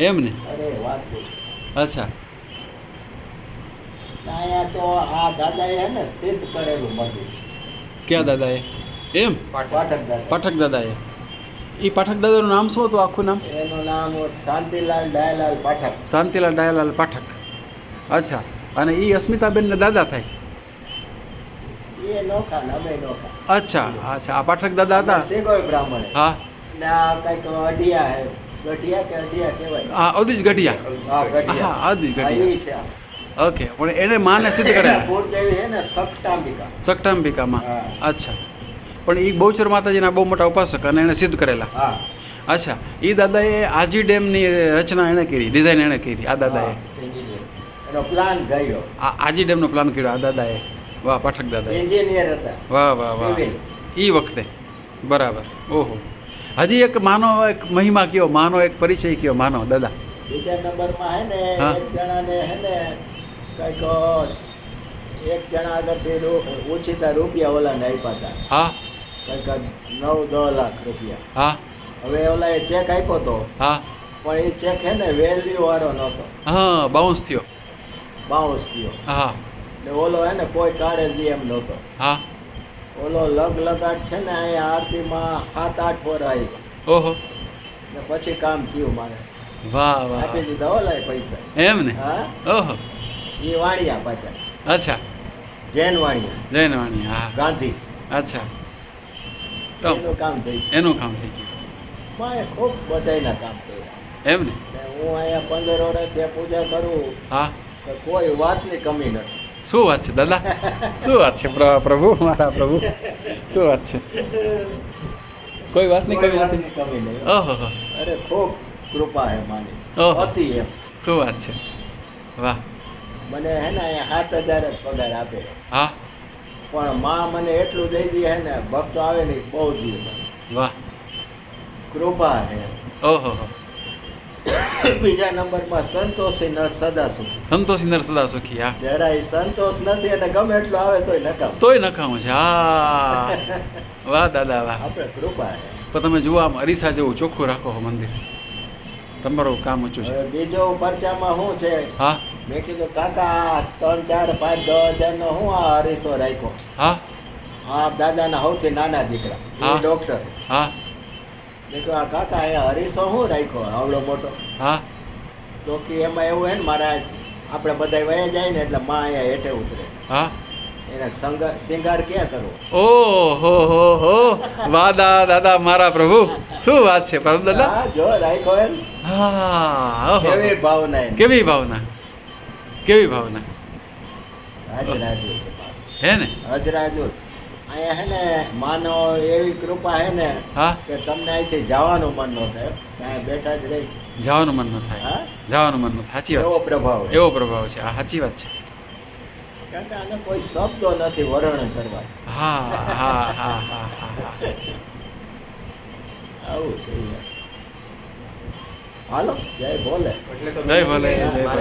એમ ને? અચ્છા. અહીંયા તો આ દાદાએ હે ને સિદ્ધ કરેલું મંદિર. ક્યાં દાદાએ? એમ? પાઠક દાદા પાઠક દાદાએ. એ પાઠક દાદાનું નામ શું હતું આખું નામ? એનું નામ શાંતિલાલ ડાયલાલ પાઠક. શાંતિલાલ ડાયાલાલ પાઠક. અચ્છા. અને એ અસ્મિતાબેનને દાદા થાય? એ નોખા અમે નોખા. અચ્છા અચ્છા. આ પાઠક દાદા હતા? બ્રાહ્મણ. હા. ને આ કંઈક અઢિયા હે. હા અદિજ ગઢિયા. હા અદિજ ગઢિયા. ઓકે પણ એને માને સિદ્ધ સખટાંબિકા. સકટાંબિકામાં અચ્છા. પણ એ બહુચર માતાજીના બહુ મોટા ઉપાસક અને એને સિદ્ધ કરેલા. હા. અચ્છા. એ દાદાએ આજી ડેમની રચના એણે કરી ડિઝાઇન એણે કરી આ દાદાએ. પ્લાન ગયો. આ આજી ડેમનો પ્લાન કર્યો આ દાદાએ. વાહ પાઠક દાદાએ. એન્જિનિયર હતા. વાહ વાહ વાહ. એ વખતે. બરાબર. ઓહો. હજી એક માનો એક મહિમા કયો માનો એક પરિચય કયો માનો દાદા. બીજા નંબરમાં હે ને એક જણાને હે ને કંઈક એક જણા આગળથી ઓછીતા રૂપિયા ઓલાને આપ્યા હતા. હા. કંઈક નવ દસ લાખ રૂપિયા. હા. હવે ઓલાએ ચેક આપ્યો હતો હા. પણ એ ચેક હે ને વેલ્યુ વાળો નહોતો. હા બાઉન્સ થયો. બાઉન્સ થયો. હા. એટલે ઓલો હે ને કોઈ કાઢે દે એમ નહોતો. હા. ઓલો લગ લગાટ છે ને અહીંયા આરતીમાં સાત આઠ વર આવ્યો ઓહો. ને પછી કામ થયું મારે. વાહ વાહ. આપી દીધા ઓલા પૈસા. એમ ને? હા? ઓહો. એ વાણિયા પાછા. અચ્છા. જૈન વાણિયા. જૈન વાણિયા હા. ગાંધી. અચ્છા. તો એનું કામ થઈ ગયું. એનું કામ થઈ ગયું. મારે ખૂબ બધાયના કામ થયું. એમ ને? હું અહીંયા પંદર વર્ષ ત્યાં પૂજા કરું. હા. કોઈ વાતની કમી નથી. શું વાત છે દાદા? શું વાત છે? પ્ર- પ્રભુ મારા પ્રભુ. શું વાત છે? કોઈ વાતની કોઈ કમી નથી. કમી નહીં. ઓહો અરે ખૂબ કૃપા હે માની ઓહો. અતિ એમ. શું વાત છે? વાહ. મને હે ને અહીંયા સાત હજાર જ પગાર આપે. હા? પણ માં મને એટલું દઈ દે હે ને ભક્તો આવે ને બહુ દે વાહ. કૃપા હે. ઓહો હો. બીજા નંબરમાં સંતોષી નર સદા સુખી સંતોષી નર સદા સુખી હા. જરાય સંતોષ નથી અને ગમે એટલું આવે તોય નકામ. તોય નકામ છે હા. વાહ દાદા વાહ. આપણે કૃપા હે પણ તમે જુઓ આમ અરીસા જેવું ચોખ્ખું રાખો હો મંદિર. તમારું કામ ઊંચું છે. બીજો પરચામાં શું છે? હા. મેં કીધું કાકા ત્રણ ચાર પાંચ દસ હજારનો હું આ અરીસો રાખ્યો? હા. આ દાદાના સૌથી નાના દીકરા. હા. ડોક્ટર હા. કહ્યું આ કાકા એ હરીસો શું રાખ્યો આવડો મોટો? હા. તો કે એમાં એવું હે ને મારા આપણે બધા વયા જાય ને એટલે માં અહીંયા હેઠે ઉતરે. હા. એને શિંગાર ક્યાં કરવો? ઓ હો હો. હો વાહ દાદા મારા પ્રભુ. શું વાત છે પ્રભુ દાદા? જો રાખ્યો એમ. હા. કેવી ભાવના. કેવી ભાવના? કેવી ભાવના. હે ને? હાજરાજુ અહીંયા હે ને માનો એવી કૃપા હે ને હા? કે તમને અહીંથી જવાનું મન ન થાય. ત્યાં બેઠા જ રહી. જવાનું મન ન થાય. હા? જવાનું મન ન થાય. સાચી એવો પ્રભાવ એવો પ્રભાવ છે. આ સાચી વાત છે. કારણ કે આને કોઈ શબ્દો નથી વર્ણન કરવા. હા હા હા હા આવું છે યાર. હાલો જય ભોલે. એટલે તો જય બોલે જય ભોલે.